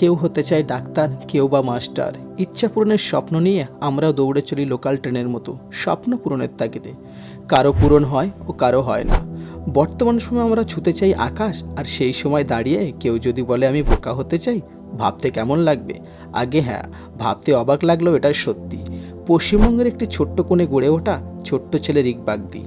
কেউ হতে চায় ডাক্তার, কেউ বা মাস্টার। ইচ্ছা পূরণের স্বপ্ন নিয়ে আমরাও দৌড়ে চলি লোকাল ট্রেনের মতো। স্বপ্ন পূরণের তাগিদে। কারও পূরণ হয় ও কারও হয় না। বর্তমান সময় আমরা ছুতে চাই আকাশ, আর সেই সময় দাঁড়িয়ে কেউ যদি বলে আমি বোকা হতে চাই, ভাবতে কেমন লাগবে? আগে হ্যাঁ ভাবতে অবাক লাগলেও এটা সত্যি। পশ্চিমবঙ্গের একটি ছোট্ট কোণে গড়ে ওঠা ছোট্ট ছেলে রিক বাগদি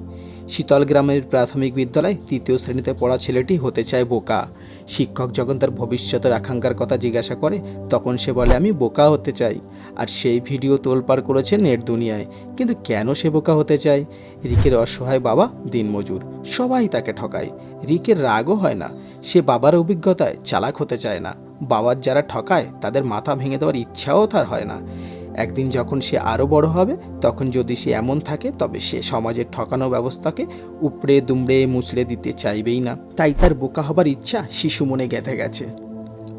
শীতল গ্রামের প্রাথমিক বিদ্যালয় তৃতীয় শ্রেণীতে পড়া ছেলেটি হতে চায় বোকা। শিক্ষক যখন তার ভবিষ্যতের আকাঙ্ক্ষার কথা জিজ্ঞাসা করে, তখন সে বলে, আমি বোকা হতে চাই আর সেই ভিডিও তোলপাড় করেছে নেট দুনিয়ায়। কিন্তু কেন সে বোকা হতে চায়? রিকের অসহায় বাবা দিনমজুর। সবাই তাকে ঠকায়। রিকের রাগও হয় না। সে বাবার অভিজ্ঞতায় চালাক হতে চায় না। বাবার যারা ঠকায়, তাদের মাথা ভেঙে দেওয়ার ইচ্ছাও তার হয় না। একদিন যখন সে আরও বড় হবে, তখন যদি সে এমন থাকে, তবে সে সমাজের ঠকানো ব্যবস্থাকে উপড়ে দুমড়ে মুচড়ে দিতে চাইবেই না। তাই তার বোকা হবার ইচ্ছা শিশু মনে গেঁথে গেছে।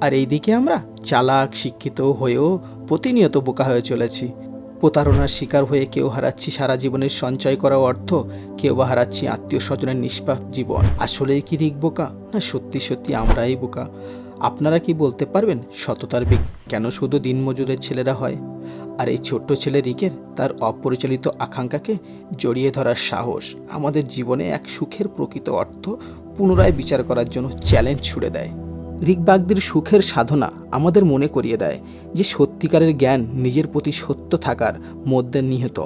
আর এইদিকে আমরা চালাক, শিক্ষিত হয়েও প্রতিনিয়ত বোকা হয়ে চলেছি। প্রতারণার শিকার হয়ে কেউ হারাচ্ছি সারা জীবনের সঞ্চয় করা অর্থ, কেউ বা হারাচ্ছি আত্মীয় স্বজনের নিষ্পাপ জীবন। আসলেই কি রিক বোকা? না, সত্যি সত্যি আমরাই বোকা। আপনারা কি বলতে পারবেন সততার ব্যক্তি কেন শুধু দিনমজুরের ছেলেরা হয়? আর এই ছোট্ট ছেলে রিকের তার অপরিচালিত আকাঙ্ক্ষাকে জড়িয়ে ধরার সাহস আমাদের জীবনে এক সুখের প্রকৃত অর্থ পুনরায় বিচার করার জন্য চ্যালেঞ্জ ছুড়ে দেয়। রিক বাগদির সুখের সাধনা আমাদের মনে করিয়ে দেয় যে সত্যিকারের জ্ঞান নিজের প্রতি সত্য থাকার মধ্যে নিহিত।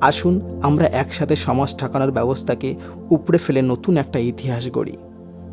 আসুন আমরা একসাথে সমাজ ঠাকানোর ব্যবস্থাকে উপড়ে ফেলে নতুন একটা ইতিহাস গড়ি।